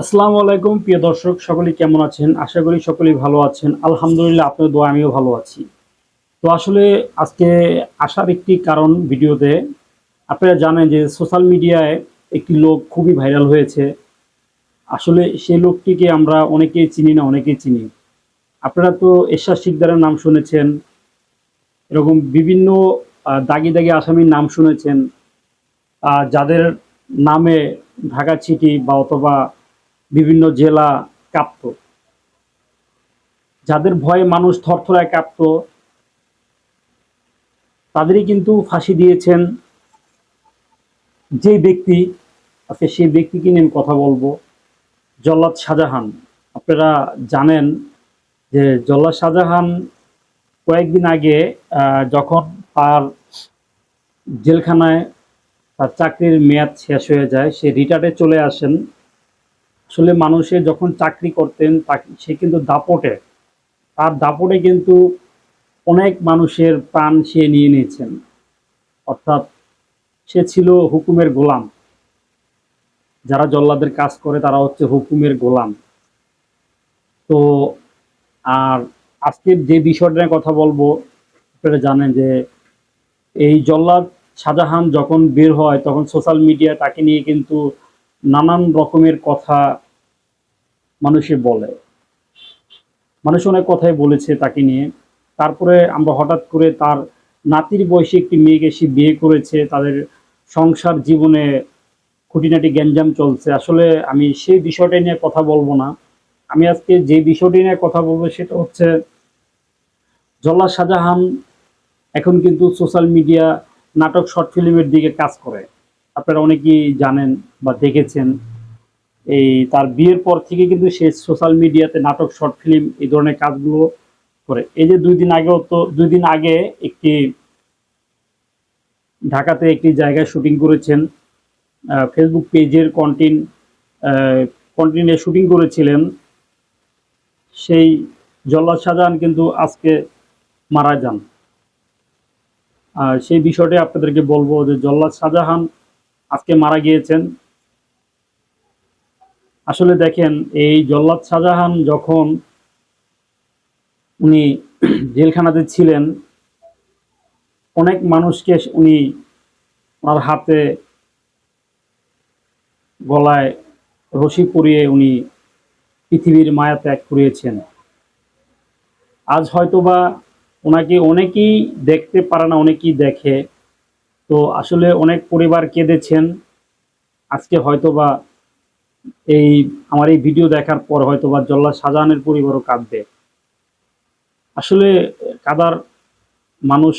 আসসালামু আলাইকুম, প্রিয় দর্শক, সকলেই কেমন আছেন? আশা করি সকলেই ভালো আছেন। আলহামদুলিল্লাহ, আপনার দোয়া আমিও ভালো আছি। তো আসলে আজকে আসার একটি কারণ ভিডিওতে, আপনারা জানেন যে সোশ্যাল মিডিয়ায় একটি লোক খুবই ভাইরাল হয়েছে। আসলে সেই লোকটিকে আমরা অনেকেই চিনি না, অনেকেই চিনি। আপনারা তো এরশাদ শিকদারের নাম শুনেছেন, এরকম বিভিন্ন দাগি দাগি আসামির নাম শুনেছেন। যাদের নামে ঢাকা সিটি বা অথবা বিভিন্ন জেলা কাঁপত। যাদের ভয়ে মানুষ থরথরায় কাঁপত, তাদেরই কিন্তু ফাঁসি দিয়েছেন যে ব্যক্তি। আজকে সেই ব্যক্তিকে নিয়ে আমি কথা বলব, জল্লাদ শাহজাহান। আপনারা জানেন যে জল্লাদ শাহজাহান কয়েকদিন আগে যখন তার জেলখানায় তার চাকরির মেয়াদ শেষ হয়ে যায়, সে রিটায়ার্ডে চলে আসেন। আসলে মানুষে যখন চাকরি করতেন সে কিন্তু দাপটে। তার দাপটে কিন্তু অনেক মানুষের প্রাণ সে নিয়ে নিয়েছেন। অর্থাৎ সে ছিল হুকুমের গোলাম। যারা জল্লাদের কাজ করে, তারা হচ্ছে হুকুমের গোলাম। তো আর আজকের যে বিষয়টা নিয়ে কথা বলব, আপনারা জানেন যে এই জল্লাদ শাহজাহান যখন বের হয়, তখন সোশ্যাল মিডিয়া তাকে নিয়ে কিন্তু নানান রকমের কথা মানুষে বলে। মানুষ অনেক কথাই বলেছে তাকে নিয়ে। তারপরে আমরা হঠাৎ করে তার নাতির বয়সী একটি মেয়েকে সে বিয়ে করেছে, তাদের সংসার জীবনে খুঁটিনাটি গ্যাঞ্জাম চলছে। আসলে আমি সেই বিষয়টা নিয়ে কথা বলব না। আমি আজকে যে বিষয়টি নিয়ে কথা বলব সেটা হচ্ছে, জল্লা শাহজাহান এখন কিন্তু সোশ্যাল মিডিয়া নাটক শর্ট ফিল্মের দিকে কাজ করে। আপনারা অনেকেই জানেন বা দেখেছেন, এই তার বিয়ের পর থেকে কিন্তু সে সোশ্যাল মিডিয়াতে নাটক শর্ট ফিল্ম এই ধরনের কাজগুলো করে। এই যে দুই দিন আগেও তো, দুই দিন আগে একটি ঢাকাতে একটি জায়গায় শুটিং করেছেন ফেসবুক পেজের কন্টেন্ট কন্টেন্টে শুটিং করেছিলেন। সেই জল্লাদ শাহজাহান কিন্তু আজকে মারা যান। সেই বিষয়টি আপনাদেরকে বলব যে জল্লাদ শাহজাহান আজকে মারা গিয়েছেন। আসলে দেখেন, এই জল্লাদ শাহজাহান যখন উনি জেলখানাতে ছিলেন, অনেক মানুষকে উনি ওনার হাতে গলায় রশি পরিয়ে উনি পৃথিবীর মায়া ত্যাগ করিয়েছেন। আজ হয়তোবা ওনাকে অনেকেই দেখতে পারে না, অনেকেই দেখে। তো আসলে অনেক পরিবার কেঁদেছেন। আজকে হয়তোবা এই আমার এই ভিডিও দেখার পর হয়তো বা জল্লা শাহজাহানের পরিবারও কাঁদবে। আসলে কাদার মানুষ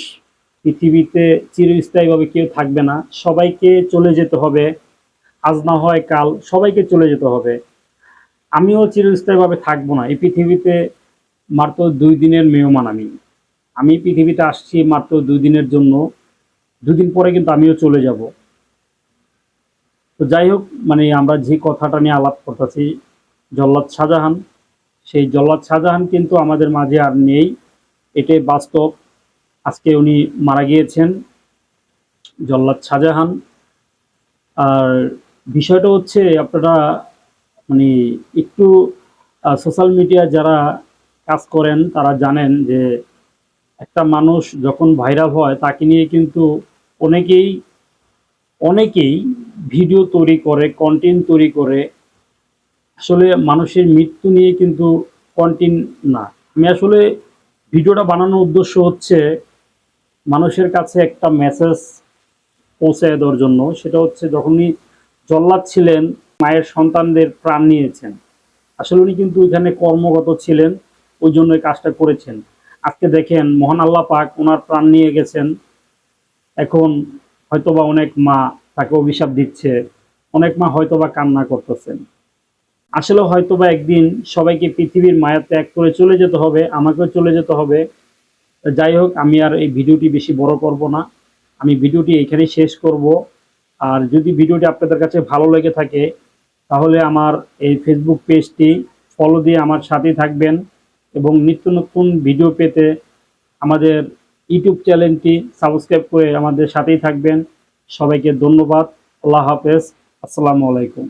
পৃথিবীতে চিরস্থায়ীভাবে কেউ থাকবে না। সবাইকে চলে যেতে হবে। আজ না হয় কাল সবাইকে চলে যেতে হবে। আমিও চিরস্থায়ীভাবে থাকব না। এই পৃথিবীতে মাত্র দুই দিনের মেহমান আমি। আমি পৃথিবীতে আসছি মাত্র দুই দিনের জন্য। দুদিন পরে কিন্তু আমিও চলে যাব। তো যাই হোক মানে আমরা যে কথাটা নিয়ে আলাপ করতেছি, জল্লাদ শাহজাহান, সেই জল্লাদ শাহজাহান কিন্তু আমাদের মাঝে আর নেই। এটাই বাস্তব। আজকে উনি মারা গিয়েছেন, জল্লাদ শাহজাহান। আর বিষয়টা হচ্ছে, আপনারা মানে একটু সোশ্যাল মিডিয়া যারা কাজ করেন, তারা জানেন যে একটা মানুষ যখন ভাইরাল হয়, তাকে নিয়ে কিন্তু অনেকেই অনেকেই ভিডিও তৈরি করে কন্টেন্ট তৈরি করে। আসলে মানুষের মৃত্যু নিয়ে কিন্তু কন্টেন্ট না। আমি আসলে ভিডিওটা বানানোর উদ্দেশ্য হচ্ছে মানুষের কাছে একটা মেসেজ পৌঁছে দেওয়ার জন্য। সেটা হচ্ছে যখনই জল্লাদ ছিলেন, মায়ের সন্তানদের প্রাণ নিয়েছেন। আসলে উনি কিন্তু এখানে কর্মগত ছিলেন, ওই জন্য কাজটা করেছেন। আজকে দেখেন, মহান আল্লাহ পাক ওনার প্রাণ নিয়ে গেছেন। এখন হয়তোবা অনেক মা তাকে অভিশাপ দিচ্ছে, অনেক মা হয়তোবা কান্না করতেছেন। আসলে হয়তোবা একদিন সবাইকে পৃথিবীর মায়া ত্যাগ করে চলে যেতে হবে, আমাকেও চলে যেতে হবে। যাই হোক, আমি আর এই ভিডিওটি বেশি বড় করব না। আমি ভিডিওটি এখানেই শেষ করব। আর যদি ভিডিওটি আপনাদের কাছে ভালো লেগে থাকে, তাহলে আমার এই ফেসবুক পেজটি ফলো দিয়ে আমার সাথেই থাকবেন এবং নিত্য নতুন ভিডিও পেতে আমাদের ইউটিউব চ্যানেলটি সাবস্ক্রাইব করে আমাদের সাথেই থাকবেন। সবাইকে ধন্যবাদ। আল্লাহ হাফেজ। আসসালামু আলাইকুম।